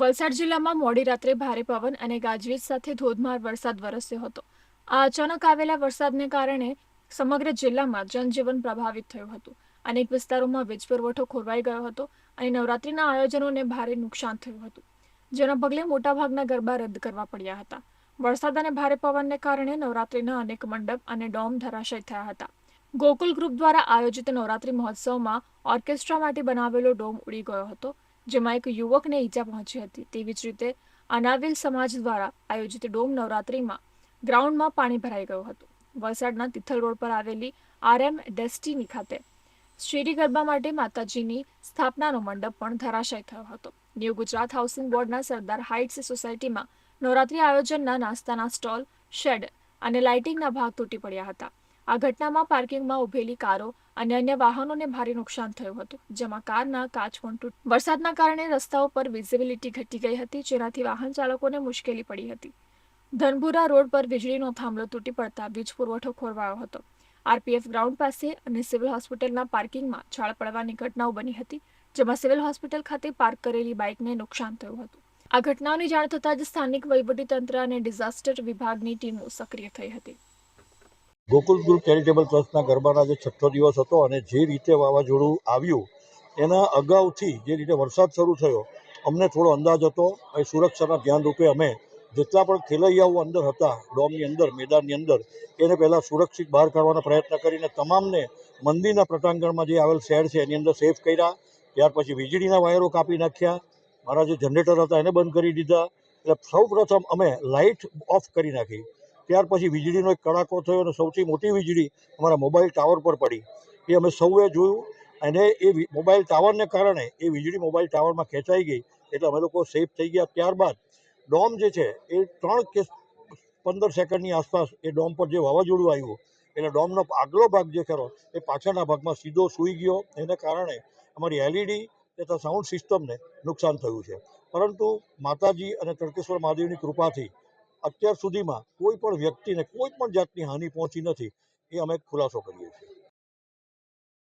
વલસાડ જિલ્લામાં મોડી રાત્રે ભારે પવન અને ગાજવીજ સાથે ધોધમાર વરસાદ વરસ્યો હતો. આ અચાનક આવેલા વરસાદને કારણે સમગ્ર જિલ્લામાં જનજીવન પ્રભાવિત થયું હતું. અનેક વિસ્તારોમાં વીજ પુરવઠો ખોરવાઈ ગયો હતો અને નવરાત્રીના આયોજનોને ભારે નુકસાન થયું હતું. જેના પગલે મોટાભાગના ગરબા રદ કરવા પડ્યા હતા. વરસાદ અને ભારે પવનને કારણે નવરાત્રીના અનેક મંડપ અને ડોમ ધરાશય થયા હતા. ગોકુલ ગ્રુપ દ્વારા આયોજિત નવરાત્રી મહોત્સવમાં ઓર્કેસ્ટ્રા માટે બનાવેલો ડોમ ઉડી ગયો હતો. જેમાં એક યુવકને ઈજા પહોંચી હતી. તેવી જ રીતે અનાવિલ સમાજ દ્વારા આયોજિત ડોમ નવરાત્રીમાં ગ્રાઉન્ડમાં પાણી ભરાઈ ગયું હતું. વલસાડના તિથલ રોડ પર આવેલી આરએમ ડેસ્ટિની ખાતે શેરી ગરબા માટે માતાજીની સ્થાપનાનો મંડપ પણ ધરાશય થયો હતો. ન્યૂ ગુજરાત હાઉસિંગ બોર્ડના સરદાર હાઇટ્સ સોસાયટીમાં નવરાત્રી આયોજનના નાસ્તાના સ્ટોલ, શેડ અને લાઇટિંગના ભાગ તૂટી પડ્યા હતા. આ ઘટનામાં પાર્કિંગમાં ઉભેલી કારો અને અન્ય વાહનોને ભારે નુકસાન થયું હતું, જેમાં કારના કાચ પણ તૂટ, વરસાદના કારણે રસ્તાઓ પર વિઝિબિલિટી ઘટી ગઈ હતી, જેનાથી વાહન ચાલકોને મુશ્કેલી પડી હતી. ધનપુરા રોડ પર વીજળીનો થાંભલો તૂટી પડતા વીજ પુરવઠો ખોરવાયો હતો. આરપીએફ ગ્રાઉન્ડ પાસે અને સિવિલ હોસ્પિટલના પાર્કિંગમાં છાળ પડવાની ઘટનાઓ બની હતી, જેમાં સિવિલ હોસ્પિટલ ખાતે પાર્ક કરેલી બાઇકને નુકસાન થયું હતું. આ ઘટનાઓની જાણ થતાં જ સ્થાનિક વહીવટીતંત્ર અને ડિઝાસ્ટર વિભાગની ટીમો સક્રિય થઈ હતી. ગોકુલ ગ્રુપ ચેરિટેબલ ટ્રસ્ટના ગરબાના જે છઠ્ઠો દિવસ હતો અને જે રીતે વાવાઝોડું આવ્યું, એના અગાઉથી જે રીતે વરસાદ શરૂ થયો, અમને થોડો અંદાજ હતો. એ સુરક્ષાના ધ્યાન રૂપે અમે જેટલા પણ ખેલૈયાઓ અંદર હતા, ડોમની અંદર, મેદાનની અંદર, એને પહેલાં સુરક્ષિત બહાર કાઢવાનો પ્રયત્ન કરીને તમામને મંદિરના પ્રટાંગણમાં જે આવેલ શહેર છે એની અંદર સેફ કર્યા. ત્યાર પછી વીજળીના વાયરો કાપી નાખ્યા. મારા જે જનરેટર હતા એને બંધ કરી દીધા. એટલે સૌ અમે લાઇટ ઓફ કરી નાખી. ત્યાર પછી વીજળીનો એક કડાકો થયો અને સૌથી મોટી વીજળી અમારા મોબાઈલ ટાવર પર પડી. એ અમે સૌએ જોયું અને એ મોબાઈલ ટાવરને કારણે એ વીજળી મોબાઈલ ટાવરમાં ખેંચાઈ ગઈ. એટલે અમે લોકો સેફ થઈ ગયા. ત્યારબાદ ડોમ જે છે, એ ત્રણ કે પંદર સેકન્ડની આસપાસ એ ડોમ પર જે વાવાઝોડું આવ્યું, એટલે ડોમનો આગલો ભાગ જે ખરો, એ પાછળના ભાગમાં સીધો સૂઈ ગયો. એને કારણે અમારી એલઈડી તથા સાઉન્ડ સિસ્ટમને નુકસાન થયું છે. પરંતુ માતાજી અને તડકેશ્વર મહાદેવની કૃપાથી અત્યાર સુધીમાં કોઈ પણ વ્યક્તિને કોઈ પણ જાતની હાનિ પહોંચી નથી, એ અમે ખુલાસો કરીએ છીએ.